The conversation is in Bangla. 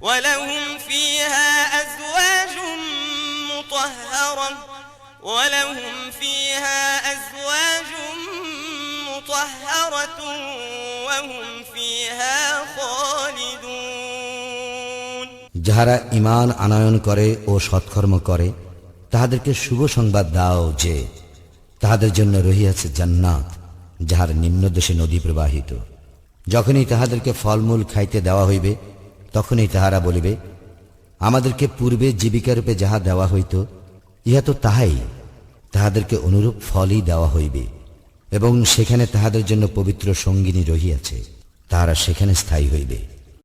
ولهم فيها أزواج مطهرة ولهم فيها أزواج مطهرة وهم فيها خالدون যাহারা ইমান আনয়ন করে ও সৎকর্ম করে তাহাদেরকে শুভ সংবাদ দাও যে তাহাদের জন্য রহিয়াছে জান্নাত যাহার নিম্নদেশে নদী প্রবাহিত যখনই তাহাদেরকে ফলমূল খাইতে দেওয়া হইবে তখনই তাহারা বলিবে, আমাদেরকে পূর্বে জীবিকারূপে যাহা দেওয়া হইত, ইহা তো তাহাই। তাহাদেরকে অনুরূপ ফলই দেওয়া হইবে। এবং সেখানে তাহাদের জন্য পবিত্র সঙ্গিনী রহিয়াছে। তাহারা সেখানে স্থায়ী হইবে।